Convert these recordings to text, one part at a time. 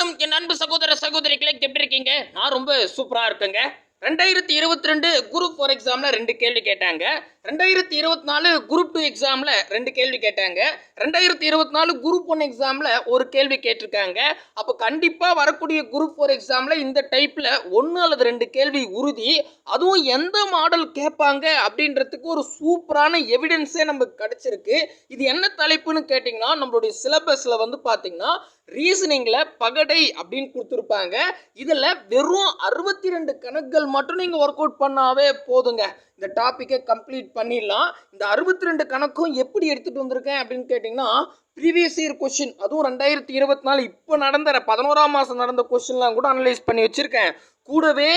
வணக்கம். என் அன்பு சகோதர சகோதரிகளை எப்படி இருக்கீங்க? நான் ரொம்ப சூப்பரா இருக்கேங்க. ரெண்டாயிரத்தி இருபத்தி ரெண்டு குரூப் ஃபோர் எக்ஸாமில் ரெண்டு கேள்வி கேட்டாங்க. ரெண்டாயிரத்தி இருபத்தி நாலு குரூப் டூ எக்ஸாமில் ரெண்டு கேள்வி கேட்டாங்க. ரெண்டாயிரத்தி இருபத்தி நாலு குரூப் ஒன் எக்ஸாமில் ஒரு கேள்வி கேட்டிருக்காங்க. அப்போ கண்டிப்பாக வரக்கூடிய குரூப் ஃபோர் எக்ஸாமில் இந்த டைப்பில் ஒன்று அல்லது ரெண்டு கேள்வி உறுதி. அதுவும் எந்த மாடல் கேட்பாங்க அப்படின்றதுக்கு ஒரு சூப்பரான எவிடன்ஸே நமக்கு கிடச்சிருக்கு. இது என்ன தலைப்புன்னு கேட்டிங்கன்னா நம்மளுடைய சிலபஸில் வந்து பார்த்திங்கன்னா ரீசனிங்கில் பகடை அப்படின்னு கொடுத்துருப்பாங்க. இதில் வெறும் அறுபத்தி ரெண்டு கணக்குகள் மட்டும் நீங்கள் ஒர்க் அவுட் பண்ணாவே போதுங்க. இந்த டாப்பிக்கை கம்ப்ளீட் பண்ணிடலாம். இந்த அறுபத்தி ரெண்டு கணக்கும் எப்படி எடுத்துகிட்டு வந்திருக்கேன் அப்படின்னு கேட்டிங்கன்னா ப்ரீவியஸ் இயர் கொஷின் அதுவும் ரெண்டாயிரத்தி இருபத்தி நாலு இப்போ நடந்த பதினோராம் மாதம் நடந்த கொஷின்லாம் கூட அனலைஸ் பண்ணி வச்சுருக்கேன். கூடவே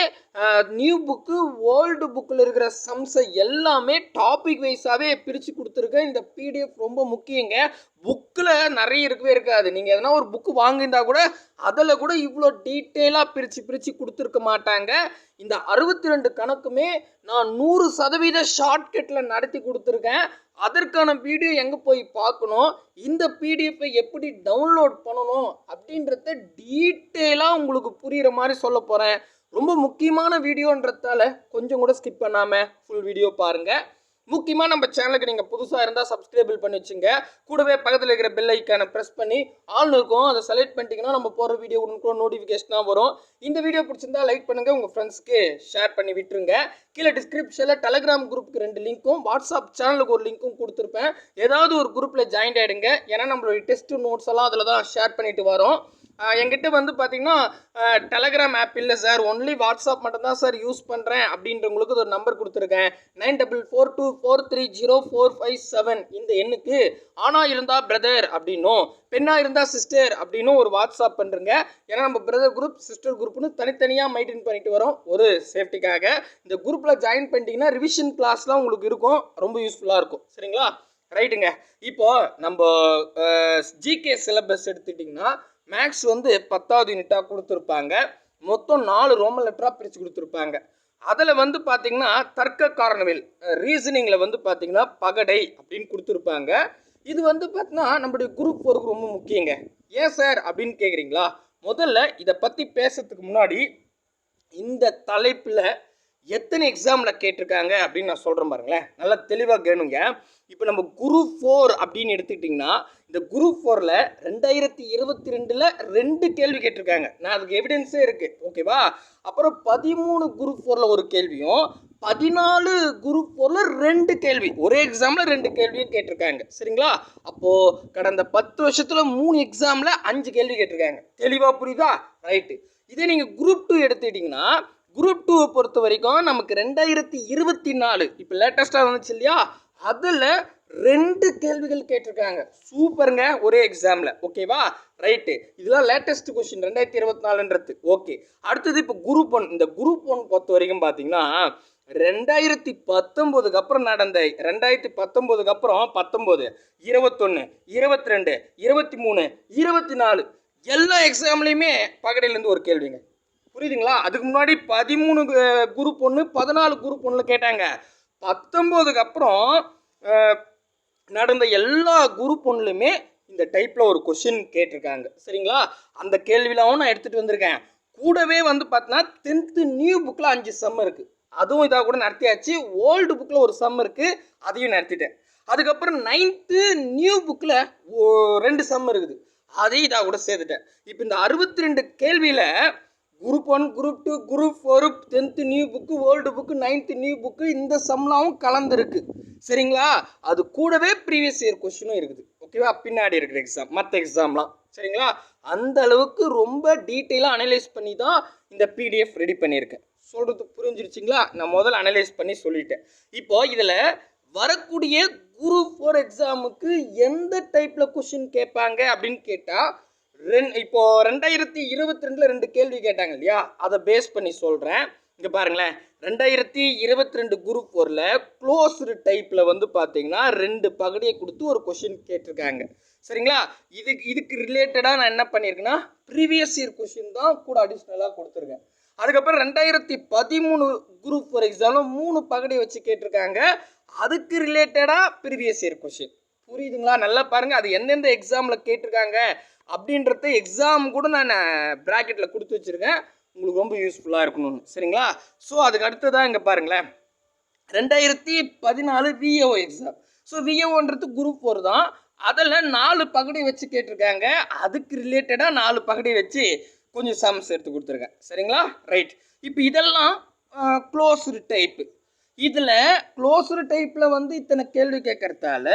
நியூ புக்கு ஓல்டு புக்கில் இருக்கிற சம்ஸை எல்லாமே டாபிக் வைஸாகவே பிரித்து கொடுத்துருக்கேன் இந்த பிடிஎஃப் ரொம்ப முக்கியங்க. புக்கில் நிறைய இருக்கவே இருக்காது. நீங்கள் எதனா ஒரு புக்கு வாங்கியிருந்தா கூட அதில் கூட இவ்வளோ டீட்டெயிலாக பிரித்து பிரித்து கொடுத்துருக்க மாட்டாங்க. இந்த அறுபத்தி ரெண்டு கணக்குமே நான் நூறு சதவீத ஷார்ட்கட்டில் நடத்தி கொடுத்துருக்கேன். அதற்கான வீடியோ எங்கே போய் பார்க்கணும்? இந்த பிடிஎஃப்பை எப்படி டவுன்லோட் பண்ணணும்? அப்படின்றத டீட்டெயிலாக உங்களுக்கு புரிகிற மாதிரி சொல்ல போகிறேன் ரொம்ப முக்கியமான வீடியோன்றதால கொஞ்சம் கூட ஸ்கிப் பண்ணாமல் ஃபுல் வீடியோ பாருங்கள் முக்கியமாக நம்ம சேனலுக்கு நீங்கள் புதுசாக இருந்தால் சப்ஸ்கிரைபிள் பண்ணி வச்சுங்க. கூடவே பக்கத்தில் இருக்கிற பெல் ஐக்கானை ப்ரெஸ் பண்ணி ஆல் இருக்கும். அதை செலக்ட் பண்ணிட்டீங்கன்னா நம்ம போகிற வீடியோ உடனுக்குள்ள நோட்டிஃபிகேஷனாக வரும். இந்த வீடியோ பிடிச்சிருந்தா லைக் பண்ணுங்கள் உங்கள் ஃப்ரெண்ட்ஸ்க்கு ஷேர் பண்ணி விட்டுருங்க. கீழே டிஸ்கிரிப்ஷனில் டெலகிராம் குரூப்புக்கு ரெண்டு லிங்க்கும் வாட்ஸ்அப் சேனலுக்கு ஒரு லிங்க்கும் கொடுத்துருப்பேன். ஏதாவது ஒரு குரூப்பில் ஜாயின் ஆகிடுங்க ஏன்னா நம்மளுடைய டெஸ்ட் நோட்ஸ் எல்லாம் அதில் தான் ஷேர் பண்ணிட்டு வரோம். என்கிட்ட வந்து பார்த்தீங்கன்னா டெலகிராம் ஆப் இல்லை சார். ஒன்லி வாட்ஸ்அப் மட்டும்தான் சார் யூஸ் பண்ணுறேன் அப்படின்றவங்களுக்கு ஒரு நம்பர் கொடுத்துருக்கேன். Nine double four two four three zero four five seven இந்த எண்ணுக்கு ஆணாக இருந்தால் பிரதர் அப்படின்னும் பெண்ணாக இருந்தால் சிஸ்டர் அப்படின்னும் ஒரு வாட்ஸ்அப் பண்ணுறங்க ஏன்னா நம்ம பிரதர் குரூப் சிஸ்டர் குரூப்னு தனித்தனியாக மெயின்டைன் பண்ணிட்டு வரோம். ஒரு சேஃப்டிக்காக இந்த குரூப்பில் ஜாயின் பண்ணிட்டீங்கன்னா ரிவிஷன் கிளாஸ்லாம் உங்களுக்கு இருக்கும். ரொம்ப யூஸ்ஃபுல்லாக இருக்கும். சரிங்களா? ரைட்டுங்க இப்போ நம்ம ஜிகே சிலபஸ் எடுத்துட்டிங்கன்னா மேக்ஸ் வந்து பத்தாவது யூனிட்டாக கொடுத்துருப்பாங்க. மொத்தம் நாலு ரோமன் லெட்டராக பிரித்து கொடுத்துருப்பாங்க. அதில் வந்து பார்த்தீங்கன்னா தர்க்க காரணவியல் ரீசனிங்கில் வந்து பார்த்தீங்கன்னா பகடை அப்படின்னு கொடுத்துருப்பாங்க. இது வந்து பார்த்தீங்கன்னா நம்மளுடைய குரூப் ஒர்க்கு ரொம்ப முக்கியங்க. ஏன் சார் அப்படின்னு கேட்குறீங்களா முதல்ல இதை பற்றி பேசுறதுக்கு முன்னாடி இந்த தலைப்பில் எத்தனை எக்ஸாமில் கேட்டிருக்காங்க அப்படின்னு நான் சொல்கிறேன் பாருங்களேன். நல்லா தெளிவாக கேணுங்க இப்போ நம்ம குரூப் ஃபோர் அப்படின்னு எடுத்துக்கிட்டிங்கன்னா இந்த குரூப் ஃபோரில் ரெண்டாயிரத்தி இருபத்தி ரெண்டில் ரெண்டு கேள்வி கேட்டிருக்காங்க. நான் அதுக்கு எவிடன்ஸே இருக்குது ஓகேவா அப்புறம் பதிமூணு குரூப் ஃபோரில் ஒரு கேள்வியும் பதினாலு குரூப் ஃபோரில் ரெண்டு கேள்வி. ஒரே எக்ஸாமில் ரெண்டு கேள்வியும் கேட்டிருக்காங்க. சரிங்களா? அப்போது கடந்த பத்து வருஷத்தில் மூணு எக்ஸாமில் அஞ்சு கேள்வி கேட்டிருக்காங்க. தெளிவாக புரியுதா? ரைட்டு இதே நீங்கள் குரூப் டூ எடுத்துக்கிட்டிங்கன்னா குரூப் டூவை பொறுத்த வரைக்கும் நமக்கு ரெண்டாயிரத்தி இருபத்தி நாலு இப்போ லேட்டஸ்ட்டாக வந்துச்சு இல்லையா? அதில் ரெண்டு கேள்விகள் கேட்டிருக்காங்க. சூப்பருங்க ஒரே எக்ஸாமில் ஓகேவா ரைட்டு இதெல்லாம் லேட்டஸ்ட் கொஸ்டின் ரெண்டாயிரத்தி இருபத்தி நாலுன்றது. ஓகே அடுத்தது இப்போ குரூப் ஒன் இந்த குரூப் ஒன் பொறுத்த வரைக்கும் பார்த்தீங்கன்னா ரெண்டாயிரத்தி பத்தொம்போதுக்கு அப்புறம் நடந்த ரெண்டாயிரத்தி பத்தொம்போதுக்கு அப்புறம் பத்தொம்போது இருபத்தொன்று இருபத்தி ரெண்டு இருபத்தி மூணு இருபத்தி நாலு எல்லா எக்ஸாம்லேயுமே பகடையிலேருந்து ஒரு கேள்விங்க. புரியுதுங்களா? அதுக்கு முன்னாடி பதிமூணு குரூப் ஒன்று பதினாலு குரூப் ஒன்றில் கேட்டாங்க. பத்தொம்போதுக்கு அப்புறம் நடந்த எல்லா குரூப் ஒன்றுலையுமே இந்த டைப்பில் ஒரு கொஷின் கேட்டிருக்காங்க. சரிங்களா? அந்த கேள்வியிலாவும் நான் எடுத்துகிட்டு வந்திருக்கேன். கூடவே வந்து பார்த்தீங்கன்னா டென்த்து நியூ புக்கில் அஞ்சு செம் இருக்குது அதுவும் இதாக கூட நடத்தியாச்சு. ஓல்டு புக்கில் ஒரு செம் இருக்குது அதையும் நடத்திட்டேன். அதுக்கப்புறம் நைன்த்து நியூ புக்கில் ரெண்டு செம் இருக்குது. அதையும் இதாக கூட சேர்த்துட்டேன். இப்போ இந்த அறுபத்தி ரெண்டு கேள்வியில் group one group two group four tenth new book old book ninth new book இந்த சம்லாவும் கலந்துருக்கு. சரிங்களா? அது கூடவே ப்ரீவியஸ் இயர் கொஷினும் இருக்குது. ஓகேவா? பின்னாடி இருக்கிற எக்ஸாம் மற்ற எக்ஸாம்லாம் சரிங்களா? அந்த அளவுக்கு ரொம்ப டீட்டெயிலாக அனலைஸ் பண்ணி தான் இந்த பிடிஎஃப் ரெடி பண்ணியிருக்கேன். சொல்கிறது புரிஞ்சிருச்சிங்களா? நான் முதல்ல அனலைஸ் பண்ணி சொல்லிட்டேன். இப்போ இதில் வரக்கூடிய குரூப் ஃபோர் எக்ஸாமுக்கு எந்த டைப்பில் கொஷின் கேட்பாங்க அப்படின்னு கேட்டால் ரெண் இப்போ ரெண்டாயிரத்தி இருபத்தி ரெண்டில் ரெண்டு கேள்வி கேட்டாங்க இல்லையா? அதை பேஸ் பண்ணி சொல்கிறேன் இங்கே பாருங்களேன். ரெண்டாயிரத்தி இருபத்தி ரெண்டு குரூப் ஃபோரில் க்ளோஸ்டு டைப்பில் வந்து பார்த்தீங்கன்னா ரெண்டு பகுதியை கொடுத்து ஒரு கொஷின் கேட்டிருக்காங்க. சரிங்களா? இதுக்கு இதுக்கு ரிலேட்டடாக நான் என்ன பண்ணியிருக்கேன்னா ப்ரீவியஸ் இயர் கொஷின் தான் கூட அடிஷ்னலாக கொடுத்துருக்கேன். அதுக்கப்புறம் ரெண்டாயிரத்தி பதிமூணு குரூப் ஃபார் எக்ஸாம்பிள் மூணு பகுதியை வச்சு கேட்டிருக்காங்க. அதுக்கு ரிலேட்டடாக ப்ரீவியஸ் இயர் கொஷின் புரியுதுங்களா? நல்லா பாருங்கள் அது எந்தெந்த எக்ஸாமில் கேட்டிருக்காங்க? அப்படின்றத எக்ஸாம் கூட நான் ப்ராக்கெட்டில் கொடுத்து வச்சுருக்கேன். உங்களுக்கு ரொம்ப யூஸ்ஃபுல்லாக இருக்கணும்னு. சரிங்களா? ஸோ அதுக்கு அடுத்ததாக இங்கே பாருங்களேன். ரெண்டாயிரத்தி பதினாலு விஏஓ எக்ஸாம் ஸோ விஏஓன்றது குரூப் ஃபோர் தான். அதில் நாலு பகுடி வச்சு கேட்டிருக்காங்க. அதுக்கு ரிலேட்டடாக நாலு பகுடி வச்சு கொஞ்சம் சம்ஸ் எடுத்து கொடுத்துருக்கேன். சரிங்களா? ரைட் இப்போ இதெல்லாம் க்ளோஸ்டு டைப்பு இதில் க்ளோஸ்டு டைப்பில் வந்து இத்தனை கேள்வி கேட்கறதால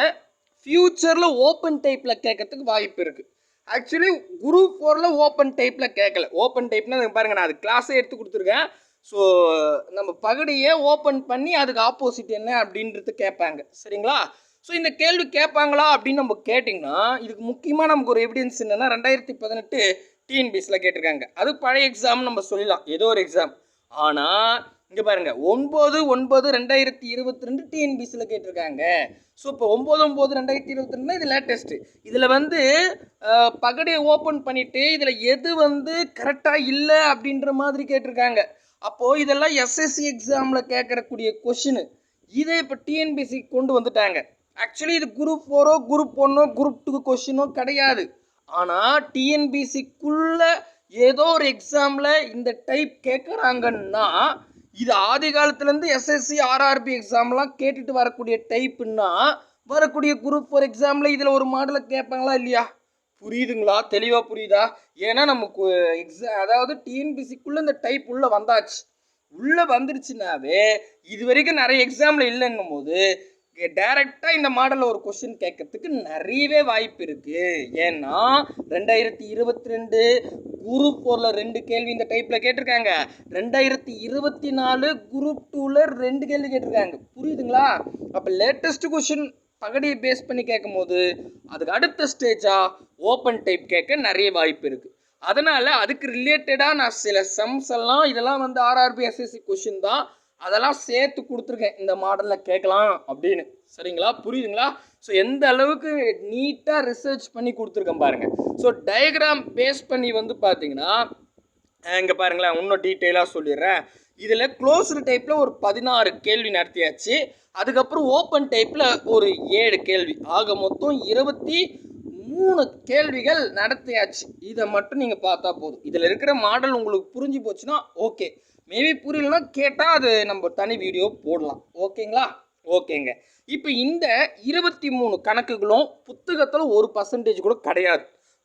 ஃப்யூச்சரில் ஓப்பன் டைப்பில் கேட்கறதுக்கு வாய்ப்பு இருக்குது ஆக்சுவலி குரூப் ஃபோரில் ஓப்பன் டைப்பில் கேட்கல ஓப்பன் டைப்னா பாருங்க நான் அது கிளாஸே எடுத்து கொடுத்துருக்கேன். ஸோ நம்ம பகுடியை ஓப்பன் பண்ணி அதுக்கு ஆப்போசிட் என்ன அப்படின்றது கேட்பாங்க. சரிங்களா? ஸோ இந்த கேள்வி கேட்பாங்களா அப்படின்னு நம்ம கேட்டிங்கன்னா இதுக்கு முக்கியமாக நமக்கு ஒரு எவிடன்ஸ் என்னென்னா ரெண்டாயிரத்தி பதினெட்டு டிஎன்பிஎஸ்சில் கேட்டிருக்காங்க. அது பழைய எக்ஸாம் நம்ம சொல்லலாம். ஏதோ ஒரு எக்ஸாம் ஆனால் இங்கே பாருங்கள் ஒன்பது ஒன்பது ரெண்டாயிரத்தி இருபத்தி ரெண்டு டிஎன்பிசியில் கேட்டிருக்காங்க. ஸோ இப்போ ஒம்பது ஒம்பது ரெண்டாயிரத்தி இருபத்தி ரெண்டு இது லேட்டஸ்ட்டு இதில் வந்து பகடையை ஓப்பன் பண்ணிவிட்டு இதில் எது வந்து கரெக்டாக இல்லை அப்படின்ற மாதிரி கேட்டிருக்காங்க. அப்போது இதெல்லாம் எஸ்எஸ்சி எக்ஸாமில் கேட்கறக்கூடிய கொஷினு இதை இப்போ டிஎன்பிசி கொண்டு வந்துட்டாங்க. ஆக்சுவலி இது குரூப் ஃபோரோ குரூப் ஒன்னோ குரூப் டூ கொஷினோ கிடையாது. ஆனால் டிஎன்பிசிக்குள்ளே ஏதோ ஒரு எக்ஸாமில் இந்த டைப் கேட்குறாங்கன்னா இது ஆதி காலத்துலேருந்து எஸ்எஸ்சி ஆர்ஆர்பி எக்ஸாம்லாம் கேட்டுட்டு வரக்கூடிய டைப்புன்னா வரக்கூடிய குரூப் ஃபோர் எக்ஸாமில் இதில் ஒரு மாடலை கேட்பாங்களா இல்லையா? புரியுதுங்களா? தெளிவாக புரியுதா? ஏன்னா நமக்கு எக்ஸா அதாவது டிஎன்பிசிக்குள்ளே இந்த டைப் உள்ளே வந்தாச்சு. உள்ளே வந்துருச்சுனாவே இது வரைக்கும் நிறைய எக்ஸாமில் இல்லைன்னும் போது டைரக்டாக இந்த மாடலில் ஒரு கொஷின் கேட்கறதுக்கு நிறையவே வாய்ப்பு இருக்குது ஏன்னா ரெண்டாயிரத்தி இருபத்தி ரெண்டு குரூப் ஃபோரில் ரெண்டு கேள்வி இந்த டைப்பில் கேட்டிருக்காங்க. ரெண்டாயிரத்தி இருபத்தி நாலு குரூப் டூவில் ரெண்டு கேள்வி கேட்டிருக்காங்க. புரியுதுங்களா? அப்போ லேட்டஸ்ட் கொஷின் பகடியை பேஸ் பண்ணி கேட்கும்போது அதுக்கு அடுத்த ஸ்டேஜாக ஓப்பன் டைப் கேட்க நிறைய வாய்ப்பு இருக்குது அதனால் அதுக்கு ரிலேட்டடாக நான் சில சம்ஸ் எல்லாம் இதெல்லாம் வந்து ஆர்ஆர்பி எஸ்எஸ்சி கொஷின் தான் அதெல்லாம் சேர்த்து கொடுத்துருக்கேன். இந்த மாடலில் கேட்கலாம் அப்படின்னு. சரிங்களா? புரியுதுங்களா? ஸோ எந்த அளவுக்கு நீட்டாக ரிசர்ச் பண்ணி கொடுத்துருக்கேன் பாருங்கள் ஸோ டயக்ராம் பேஸ் பண்ணி வந்து பார்த்தீங்கன்னா இங்கே பாருங்களேன் இன்னும் டீட்டெயிலாக சொல்லிடுறேன். இதில் க்ளோஸ்டு டைப்பில் ஒரு பதினாறு கேள்வி நடத்தியாச்சு. அதுக்கப்புறம் ஓப்பன் டைப்பில் ஒரு ஏழு கேள்வி. ஆக மொத்தம் இருபத்தி மூணு கேள்விகள் நடத்தியாச்சு. இதை மட்டும் நீங்கள் பார்த்தா போதும். இதில் இருக்கிற மாடல் உங்களுக்கு புரிஞ்சு போச்சுன்னா ஓகே மேபி புரியலனா கேட்டால் அது நம்ம தனி வீடியோ போடலாம். ஓகேங்களா? ஓகேங்க. இப்போ இந்த இருபத்தி மூணு கணக்குகளும் புத்தகத்தில் ஒரு பர்சன்டேஜ் கூட கிடையாது.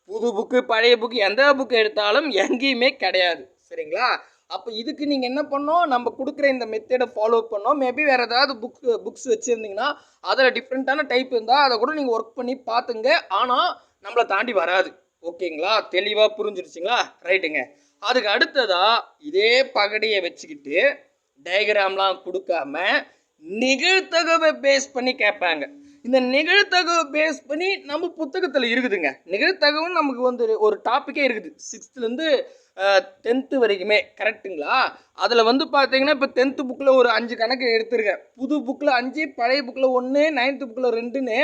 புது புக்கு பழைய புக்கு எந்த புக்கு எடுத்தாலும் எங்கேயுமே கிடையாது. சரிங்களா? அப்போ இதுக்கு நீங்கள் என்ன பண்ணோம் நம்ம கொடுக்குற இந்த மெத்தடை ஃபாலோ பண்ணோம் மேபி வேறு ஏதாவது புக் புக்ஸ் வச்சுருந்தீங்கன்னா அதில் டிஃப்ரெண்ட்டான டைப் இருந்தால் அதை கூட நீங்கள் ஒர்க் பண்ணி பார்த்துங்க. ஆனால் நம்மளை தாண்டி வராது. ஓகேங்களா? தெளிவாக புரிஞ்சிருச்சுங்களா? ரைட்டுங்க அதுக்கு அடுத்ததா இதே பகடியை வச்சுக்கிட்டு டயக்ராம்லாம் கொடுக்காம நிகழ்த்தகவை பேஸ் பண்ணி கேட்பாங்க. இந்த நிகழ்த்தகவை பேஸ் பண்ணி நம்ம புத்தகத்தில் இருக்குதுங்க. நிகழ்த்தகவும் நமக்கு வந்து ஒரு டாப்பிக்கே இருக்குது. சிக்ஸ்த்துலேருந்து டென்த்து வரைக்குமே கரெக்ட்டுங்களா அதில் வந்து பார்த்தீங்கன்னா இப்போ டென்த்து புக்கில் ஒரு அஞ்சு கணக்கு எடுத்திருக்கேன். புது புக்கில் அஞ்சு பழைய புக்கில் ஒன்று நைன்த்து புக்கில் ரெண்டுன்னு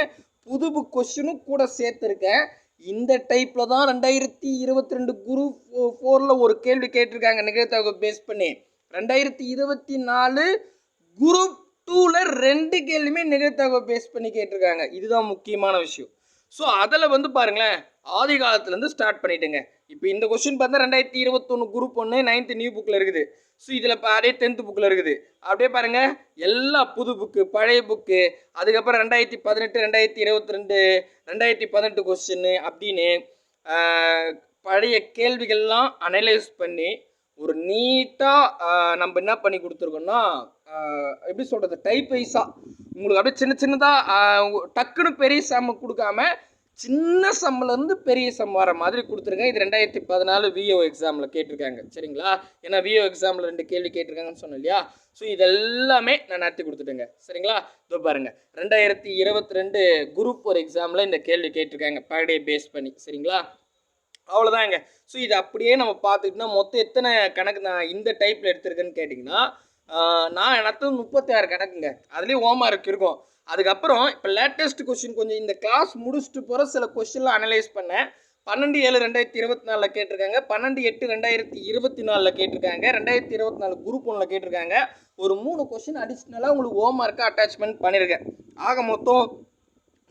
புது புக் கொஸ்டினும் கூட சேர்த்துருக்கேன். இந்த டைப்பில் தான் ரெண்டாயிரத்தி இருபத்தி ரெண்டு குரூப் ஃபோரில் ஒரு கேள்வி கேட்டிருக்காங்க. நிகழ்த்தகவை பேஸ் பண்ணி. ரெண்டாயிரத்தி இருபத்தி நாலு குரூப் டூவில் ரெண்டு கேள்வியுமே நிகழ்த்தகவை பேஸ் பண்ணி கேட்டிருக்காங்க. இதுதான் முக்கியமான விஷயம். ஸோ அதில் வந்து பாருங்களேன். ஆதி காலத்துலேருந்து ஸ்டார்ட் பண்ணிட்டுங்க. இப்போ இந்த கொஸ்டின் பார்த்தா ரெண்டாயிரத்தி இருபத்தொன்று குரூப் ஒன்று நைன்த்து நியூ புக்கில் இருக்குது. ஸோ இதில் இப்போ அதே டென்த்து புக்கில் இருக்குது. அப்படியே பாருங்கள் எல்லா புது புக்கு பழைய புக்கு அதுக்கப்புறம் ரெண்டாயிரத்தி பதினெட்டு ரெண்டாயிரத்தி இருபத்தி ரெண்டு ரெண்டாயிரத்தி பதினெட்டு கொஸ்டின்னு அப்படின்னு பழைய கேள்விகள்லாம் அனலைஸ் பண்ணி ஒரு நீட்டாக நம்ம என்ன பண்ணி கொடுத்துருக்கோம்னா எப்படி சொல்கிறது டைப் வைஸாக உங்களுக்கு அப்படியே சின்ன சின்னதாக டக்குன்னு பெரிய சாம கொடுக்காம சின்ன சம்மிலேருந்து பெரிய சம் வர மாதிரி கொடுத்துருக்கேன். இது ரெண்டாயிரத்தி பதினாலு விஓ எக்ஸாமில் கேட்டிருக்காங்க. சரிங்களா? ஏன்னா விஓ எக்ஸாமில் ரெண்டு கேள்வி கேட்டிருக்காங்கன்னு சொன்னேன் இல்லையா? ஸோ இதெல்லாமே நான் நடத்தி கொடுத்துட்டேங்க. சரிங்களா? இதோ பாருங்கள் ரெண்டாயிரத்தி இருபத்தி ரெண்டு குரூப் ஒரு எக்ஸாமில் இந்த கேள்வி கேட்டிருக்காங்க. பர் டே பேஸ் பண்ணி. சரிங்களா? அவ்வளோதாங்க. ஸோ இது அப்படியே நம்ம பார்த்துக்கிட்டோம்னா மொத்தம் எத்தனை கணக்கு நான் இந்த டைப்பில் எடுத்திருக்கேன்னு கேட்டிங்கன்னா நான் எனக்கு முப்பத்தி ஆறு கணக்குங்க. அதுலேயும் ஹோம்ஒர்க் இருக்கும். அதுக்கப்புறம் இப்போ லேட்டஸ்ட் கொஸ்டின் கொஞ்சம் இந்த கிளாஸ் முடிச்சுட்டு போகிற சில கொஸ்டின்லாம் அனலைஸ் பண்ணேன் பன்னெண்டு ஏழு ரெண்டாயிரத்தி இருபத்தி நாலில் கேட்டிருக்காங்க. பன்னெண்டு எட்டு ரெண்டாயிரத்தி இருபத்தி நாலில் கேட்டிருக்காங்க. ரெண்டாயிரத்தி இருபத்தி நாலு குரூப் ஒன்றில் கேட்டிருக்காங்க. ஒரு மூணு கொஸ்டின் அடிஷ்னலாக உங்களுக்கு ஹோம்ஒர்க்கை அட்டாச்மெண்ட் பண்ணியிருக்கேன் ஆக மொத்தம்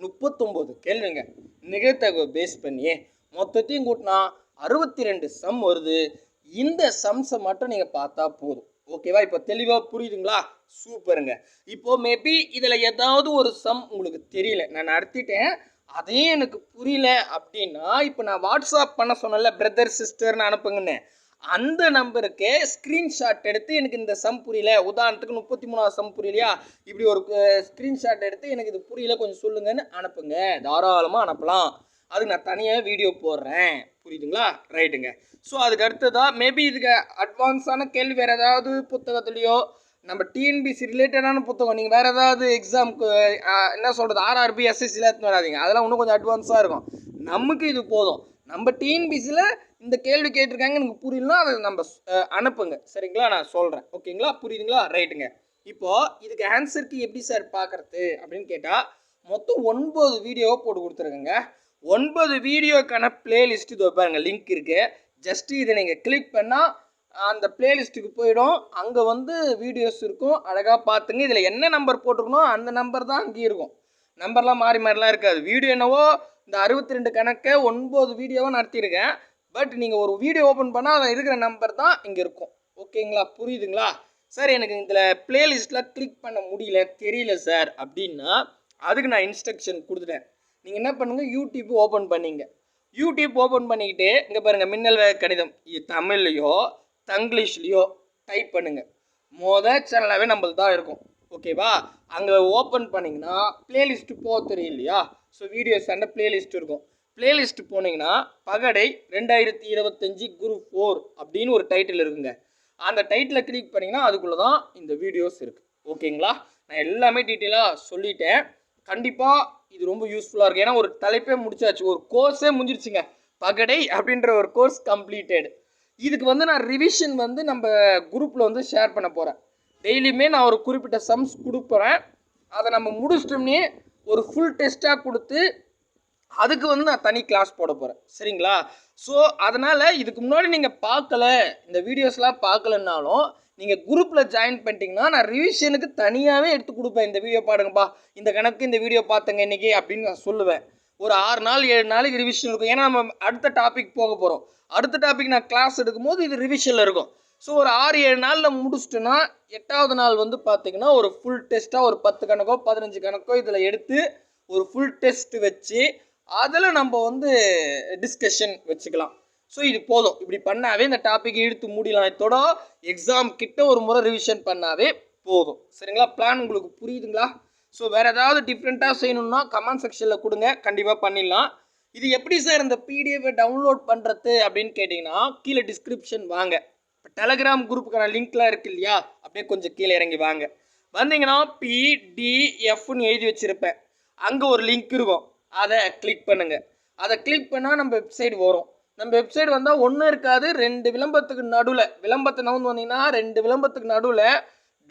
முப்பத்தொம்போது கேள்விங்க. நிகழ்த்தகவை பேஸ் பண்ணி மொத்தத்தையும் கூட்டினா அறுபத்தி ரெண்டு சம் வருது. இந்த சம்ஸை மட்டும் நீங்கள் பார்த்தா போதும். ஓகேவா இப்போ தெளிவாக புரியுதுங்களா? சூப்பருங்க. இப்போ மேபி இதில் ஏதாவது ஒரு சம் உங்களுக்கு தெரியல. நான் நடத்திட்டேன். அதே எனக்கு புரியல அப்படின்னா இப்போ நான் வாட்ஸ்அப் பண்ண சொன்னல பிரதர் சிஸ்டர்னு அனுப்புங்கன்னு. அந்த நம்பருக்கு ஸ்க்ரீன்ஷாட் எடுத்து எனக்கு இந்த சம் புரியல. உதாரணத்துக்கு முப்பத்தி மூணாவது சம் புரியலையா? இப்படி ஒரு ஸ்க்ரீன்ஷாட் எடுத்து எனக்கு இது புரியல கொஞ்சம் சொல்லுங்கன்னு அனுப்புங்க. தாராளமாக அனுப்பலாம். அதுக்கு நான் தனியாக வீடியோ போடுறேன். புரியுதுங்களா? ரைட்டுங்க ஸோ அதுக்கு அடுத்ததாக மேபி இதுக்கு அட்வான்ஸான கேள்வி வேறு ஏதாவது புத்தகத்துலேயோ நம்ம டிஎன்பிசி ரிலேட்டடான புத்தகம் நீங்கள் வேறு ஏதாவது எக்ஸாமுக்கு என்ன சொல்கிறது ஆர்ஆர்பி எஸ்எஸ்சியில் எடுத்து வராதீங்க. அதெல்லாம் இன்னும் கொஞ்சம் அட்வான்ஸாக இருக்கும். நமக்கு இது போதும். நம்ம டிஎன்பிசியில் இந்த கேள்வி கேட்டிருக்காங்க எனக்கு புரியலனா அதை நம்ம அனுப்புங்க. சரிங்களா? நான் சொல்கிறேன் ஓகேங்களா? புரியுதுங்களா? ரைட்டுங்க இப்போது இதுக்கு ஆன்சருக்கு எப்படி சார் பார்க்குறது அப்படின்னு கேட்டால் மொத்தம் ஒன்பது வீடியோவை போட்டு கொடுத்துருக்கேங்க. ஒன்பது வீடியோக்கான பிளேலிஸ்ட் இதோ பாருங்கள் லிங்க் இருக்குது ஜஸ்ட்டு இதை நீங்கள் கிளிக் பண்ணால் அந்த பிளேலிஸ்ட்டுக்கு போயிடும். அங்கே வந்து வீடியோஸ் இருக்கும். அழகாக பார்த்துங்க இதில் என்ன நம்பர் போட்டிருக்கணும் அந்த நம்பர் தான் அங்கேயும் இருக்கும். நம்பர்லாம் மாறி மாறிலாம் இருக்காது. வீடியோ என்னவோ இந்த அறுபத்தி ரெண்டு கணக்கை ஒன்பது வீடியோவாக நடத்தியிருக்கேன். பட் நீங்கள் ஒரு வீடியோ ஓப்பன் பண்ணால் அதில் இருக்கிற நம்பர் தான் இங்கே இருக்கும். ஓகேங்களா புரியுதுங்களா? சார் எனக்கு இதில் பிளேலிஸ்ட்டில் கிளிக் பண்ண முடியல. தெரியல சார் அப்படின்னா அதுக்கு நான் இன்ஸ்ட்ரக்ஷன் கொடுத்துட்டேன். நீங்கள் என்ன பண்ணுங்கள் யூடியூப் ஓப்பன் பண்ணிங்க. யூடியூப் ஓப்பன் பண்ணிக்கிட்டு இங்கே பாருங்கள் மின்னல் வேக கணிதம் தமிழ்லையோ தங்கிலீஷ்லேயோ டைப் பண்ணுங்கள் மொதல் சேனலாகவே நம்மளுக்கு தான் இருக்கும். ஓகேவா அங்கே ஓப்பன் பண்ணிங்கன்னா பிளேலிஸ்ட்டு போக தெரியும் இல்லையா? ஸோ வீடியோஸ் அந்த பிளேலிஸ்ட் இருக்கும். பிளேலிஸ்ட் போனீங்கன்னா பகடை ரெண்டாயிரத்தி இருபத்தஞ்சி குரூப் ஃபோர் அப்படின்னு ஒரு டைட்டில் இருக்குங்க. அந்த டைட்டிலை கிளிக் பண்ணிங்கன்னா அதுக்குள்ளே தான் இந்த வீடியோஸ் இருக்குது ஓகேங்களா நான் எல்லாமே டீட்டெயிலாக சொல்லிட்டேன். கண்டிப்பாக இது ரொம்ப யூஸ்ஃபுல்லாக இருக்கும் ஏன்னா ஒரு தலைப்பே முடிச்சாச்சு. ஒரு கோர்ஸே முடிஞ்சிருச்சுங்க. பகடை அப்படின்ற ஒரு கோர்ஸ் கம்ப்ளீட்டட் இதுக்கு வந்து நான் ரிவிஷன் வந்து நம்ம குரூப்பில் வந்து ஷேர் பண்ண போகிறேன் டெய்லியுமே நான் ஒரு குறிப்பிட்ட சம்ஸ் கொடுப்பேன் அதை நம்ம முடிச்சிட்டோம்னே ஒரு ஃபுல் டெஸ்ட்டாக கொடுத்து அதுக்கு வந்து நான் தனி கிளாஸ் போட போகிறேன் சரிங்களா? ஸோ அதனால் இதுக்கு முன்னாடி நீங்கள் பார்க்கல இந்த வீடியோஸ்லாம் பார்க்கலன்னாலும் நீங்கள் குரூப்பில் ஜாயின் பண்ணிட்டீங்கன்னா நான் ரிவிஷனுக்கு தனியாகவே எடுத்து கொடுப்பேன் இந்த வீடியோ பாடுங்கப்பா இந்த கணக்கு இந்த வீடியோ பார்த்தங்க இன்றைக்கி அப்படின்னு நான் சொல்லுவேன். ஒரு ஆறு நாள் ஏழு நாளைக்கு ரிவிஷன் இருக்கும். ஏன்னா நம்ம அடுத்த டாபிக் போக போகிறோம் அடுத்த டாபிக் நான் கிளாஸ் எடுக்கும்போது இது ரிவிஷனில் இருக்கும். ஸோ ஒரு ஆறு ஏழு நாளில் முடிச்சிட்டோன்னா எட்டாவது நாள் வந்து பார்த்தீங்கன்னா ஒரு ஃபுல் டெஸ்ட்டாக ஒரு பத்து கணக்கோ பதினஞ்சு கணக்கோ இதில் எடுத்து ஒரு ஃபுல் டெஸ்ட் வச்சு அதில் நம்ம வந்து டிஸ்கஷன் வச்சுக்கலாம். ஸோ இது போதும். இப்படி பண்ணாவே இந்த டாப்பிக்கை இழுத்து மூடிடலாம். இதோட எக்ஸாம் கிட்ட ஒரு முறை ரிவிஷன் பண்ணாவே போதும். சரிங்களா? பிளான் உங்களுக்கு புரியுதுங்களா? ஸோ வேறு ஏதாவது டிஃப்ரெண்ட்டாக செய்யணும்னா கமெண்ட் செக்ஷனில் கொடுங்க. கண்டிப்பாக பண்ணிடலாம். இது எப்படி சார் இந்த பிடிஎஃபை டவுன்லோட் பண்ணுறது அப்படின்னு கேட்டிங்கன்னா கீழே டிஸ்கிரிப்ஷன் வாங்க. இப்போ டெலகிராம் குரூப்புக்கான லிங்க்லாம் இருக்கு இல்லையா? அப்படியே கொஞ்சம் கீழே இறங்கி வாங்க. வந்தீங்கன்னா பிடிஎஃப்னு எழுதி வச்சுருப்பேன். அங்கே ஒரு லிங்க் இருக்கும். அதை கிளிக் பண்ணுங்கள் அதை கிளிக் பண்ணால் நம்ம வெப்சைட் வரும். நம்ம வெப்சைட் வந்தால் ஒன்றும் இருக்காது ரெண்டு விளம்பரத்துக்கு நடுவில். விளம்பரத்தை நவுந்து வந்தீங்கன்னா ரெண்டு விளம்பரத்துக்கு நடுவில்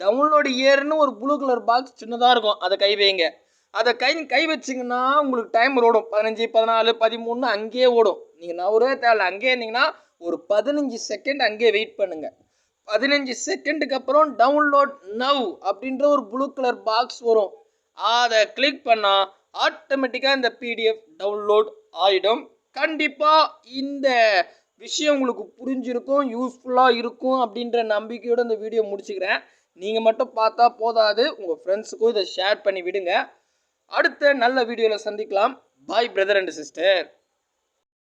டவுன்லோடு இயர்னு ஒரு ப்ளூ கலர் பாக்ஸ் சின்னதாக இருக்கும். அதை கை வைங்க. அதை கை கை வச்சிங்கன்னா உங்களுக்கு டைம் ஓடும். பதினஞ்சு பதினாலு பதிமூணு அங்கேயே ஓடும். நீங்கள் நவரே தேவையில்ல அங்கேயே இருந்தீங்கன்னா ஒரு பதினஞ்சு செகண்ட் அங்கேயே வெயிட் பண்ணுங்கள் பதினஞ்சு செகண்டுக்கு அப்புறம் டவுன்லோட் நவ் அப்படின்ற ஒரு ப்ளூ கலர் பாக்ஸ் வரும். அதை கிளிக் பண்ணால் ஆட்டோமேட்டிக்காக இந்த பிடிஎஃப் டவுன்லோட் ஆகிடும் கண்டிப்பாக இந்த விஷயம் உங்களுக்கு புரிஞ்சிருக்கும் யூஸ்ஃபுல்லாக இருக்கும் அப்படின்ற நம்பிக்கையோடு இந்த வீடியோ முடிச்சுக்கிறேன். நீங்கள் மட்டும் பார்த்தா போதாது. உங்கள் ஃப்ரெண்ட்ஸுக்கும் இதை ஷேர் பண்ணி விடுங்க. அடுத்த நல்ல வீடியோவில் சந்திக்கலாம். பாய் பிரதர் அண்ட் சிஸ்டர்